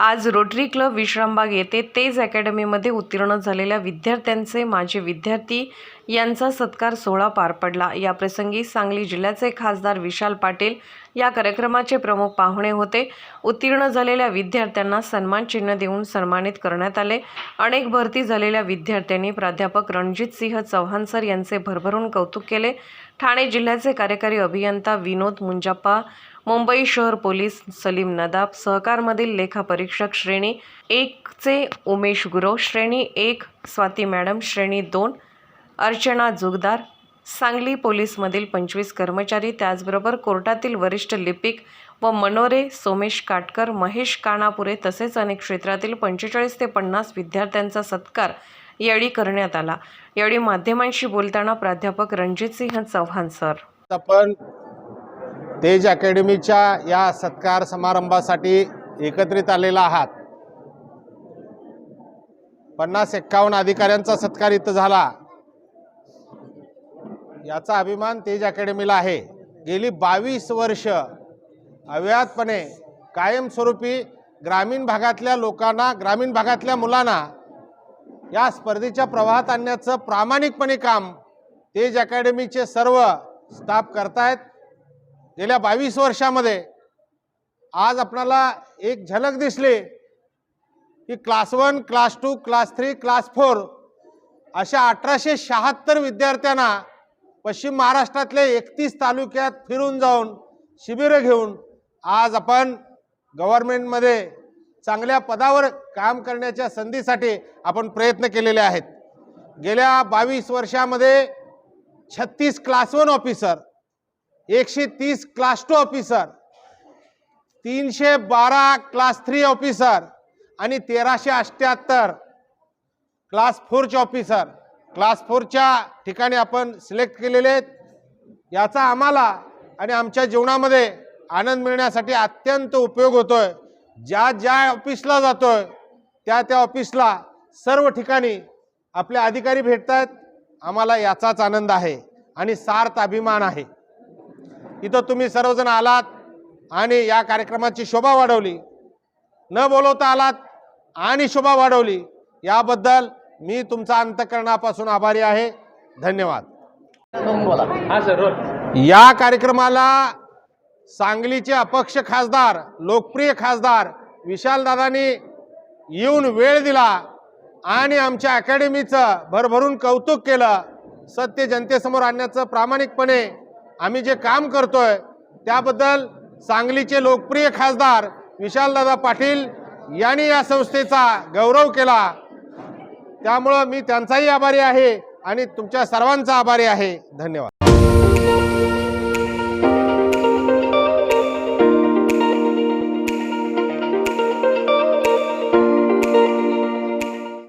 आज rotary club Vishrambag येथे तेज अकॅडमीमध्ये उत्तीर्ण झालेल्या विद्यार्थ्यांचे माजी विद्यार्थी यांचा सत्कार सोहळा पार पडला. या प्रसंगी सांगली जिल्ह्याचे खासदार विशाल पाटील या कार्यक्रमाचे प्रमुख पाहुणे होते. उत्तीर्ण झालेल्या विद्यार्थ्यांना सन्मान चिन्ह देऊन सन्मानित करण्यात आले. अनेक भरती झालेल्या विद्यार्थ्यांनी प्राध्यापक रणजित सिंह चव्हाण सर यांचे भरभरून कौतुक केले. ठाणे जिल्ह्याचे कार्यकारी अभियंता विनोद मुंजाप्पा मुंबई शहर पोलीस सलीम नदाब सहकारमधील लेखापरीक्षक श्रेणी एकचे उमेश गुरव श्रेणी एक स्वाती मॅडम श्रेणी दोन अर्चना जुगदार सांगली पोलीसमधील पंचवीस कर्मचारी त्याचबरोबर कोर्टातील वरिष्ठ लिपिक व मनोरे सोमेश काटकर महेश कानापुरे तसेच अनेक क्षेत्रातील पंचेचाळीस ते पन्नास विद्यार्थ्यांचा सत्कार यावेळी करण्यात आला. यावेळी माध्यमांशी बोलताना प्राध्यापक रणजितसिंह चव्हाण सर. आपण तेज अकॅडमीच्या या सत्कार समारंभासाठी एकत्रित आलेला आहात. पन्नास एक्कावन्न अधिकाऱ्यांचा सत्कार इथं झाला. याचा अभिमान तेज अकॅडमीला आहे. गेली बावीस वर्ष अव्याहतपणे कायमस्वरूपी ग्रामीण भागातल्या लोकांना ग्रामीण भागातल्या मुलांना या स्पर्धेच्या प्रवाहात आणण्याचं प्रामाणिकपणे काम तेज अकॅडमीचे सर्व स्टाफ करतायत. गेल्या बावीस वर्षामध्ये आज आपणाला एक झलक दिसली की class one class two class three class four अशा अठराशे शहात्तर विद्यार्थ्यांना पश्चिम महाराष्ट्रातले एकतीस तालुक्यात फिरून जाऊन शिबिरं घेऊन आज आपण गव्हर्मेंटमध्ये चांगल्या पदावर काम करण्याच्या संधीसाठी आपण प्रयत्न केलेले आहेत. गेल्या बावीस वर्षामध्ये छत्तीस क्लास वन ऑफिसर एकशे तीस क्लास टू ऑफिसर तीनशे बारा क्लास थ्री ऑफिसर आणि तेराशे अठ्ठ्याहत्तर क्लास फोरचे ऑफिसर क्लास फोरच्या ठिकाणी आपण सिलेक्ट केलेले आहेत. याचा आम्हाला आणि आमच्या जीवनामध्ये आनंद मिळण्यासाठी अत्यंत उपयोग होतोय. ज्या ज्या ऑफिसला जातोय त्या त्या ऑफिसला सर्व ठिकाणी आपले अधिकारी भेटत आहेत आम्हाला याचाच आनंद आहे आणि सार्थ अभिमान आहे. इथं तुम्ही सर्वजण आलात आणि या कार्यक्रमाची शोभा वाढवली. न बोलवता आलात आणि शोभा वाढवली. याबद्दल मी तुमचा अंतकरणापासून आभारी आहे. धन्यवाद. हा या कार्यक्रमाला सांगलीचे अपक्ष खासदार लोकप्रिय खासदार विशालदादांनी येऊन वेळ दिला आणि आमच्या अकॅडमीचं भरभरून कौतुक केलं. सत्य जनतेसमोर आणण्याचं प्रामाणिकपणे आम्ही जे काम करतोय त्याबद्दल सांगलीचे लोकप्रिय खासदार विशालदादा पाटील यांनी या संस्थेचा गौरव केला. त्यामुळं मी त्यांचाही आभारी आहे आणि तुमच्या सर्वांचा आभारी आहे. धन्यवाद.